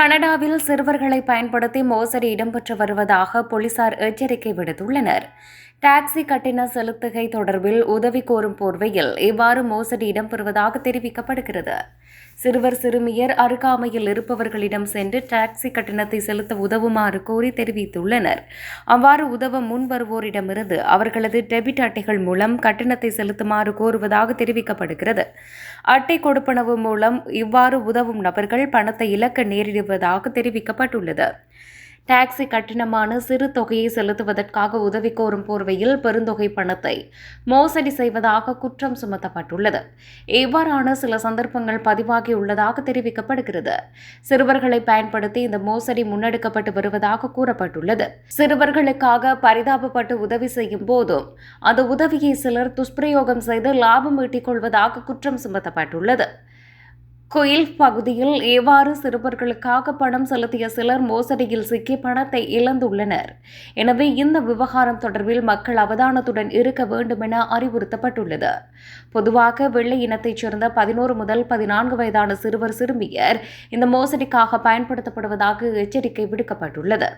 கனடாவில் சிறுவர்களை பயன்படுத்தி மோசடி இடம்பெற்று வருவதாக போலீசார் எச்சரிக்கை விடுத்துள்ளனர். டாக்ஸி கட்டண செலுத்துகை தொடர்பில் உதவி கோரும் போர்வையில் இவ்வாறு மோசடி இடம்பெறுவதாக தெரிவிக்கப்படுகிறது. சிறுவர் சிறுமியர் அருகாமையில் இருப்பவர்களிடம் சென்று டாக்ஸி கட்டணத்தை செலுத்த உதவுமாறு கோரி தெரிவித்துள்ளனர். அவ்வாறு உதவ முன்வருவோரிடமிருந்து அவர்களது டெபிட் அட்டைகள் மூலம் கட்டணத்தை செலுத்துமாறு கோருவதாக தெரிவிக்கப்படுகிறது. அட்டை கொடுப்பனவு மூலம் இவ்வாறு உதவும் நபர்கள் பணத்தை இழக்க நேரிடுவதாக தெரிவிக்கப்பட்டுள்ளது. டாக்ஸி கட்டணமான சிறு தொகையை செலுத்துவதற்காக உதவி கோரும் போர்வையில் பெருந்தொகை பணத்தை மோசடி செய்வதாக குற்றம் சுமத்தப்பட்டுள்ளது. இவ்வாறான சில சந்தர்ப்பங்கள் பதிவாகியுள்ளதாக தெரிவிக்கப்படுகிறது. சிறுவர்களை பயன்படுத்தி இந்த மோசடி முன்னெடுக்கப்பட்டு வருவதாக கூறப்பட்டுள்ளது. சிறுவர்களுக்காக பரிதாபப்பட்டு உதவி செய்யும் போதும் அந்த உதவியை சிலர் துஷ்பிரயோகம் செய்து லாபம் ஈட்டிக் கொள்வதாக குற்றம் சுமத்தப்பட்டுள்ளது. குயில் பகுதியில் எவ்வாறு சிறுவர்களுக்காக பணம் செலுத்திய சிலர் மோசடியில் சிக்கி பணத்தை இழந்துள்ளனர். எனவே இந்த விவகாரம் தொடர்பில் மக்கள் அவதானத்துடன் இருக்க வேண்டும் என அறிவுறுத்தப்பட்டுள்ளது. பொதுவாக வெள்ளை இனத்தைச் சேர்ந்த பதினோரு முதல் பதினான்கு வயதான சிறுவர் சிறுமியர் இந்த மோசடிக்காக பயன்படுத்தப்படுவதாக எச்சரிக்கை விடுக்கப்பட்டுள்ளது.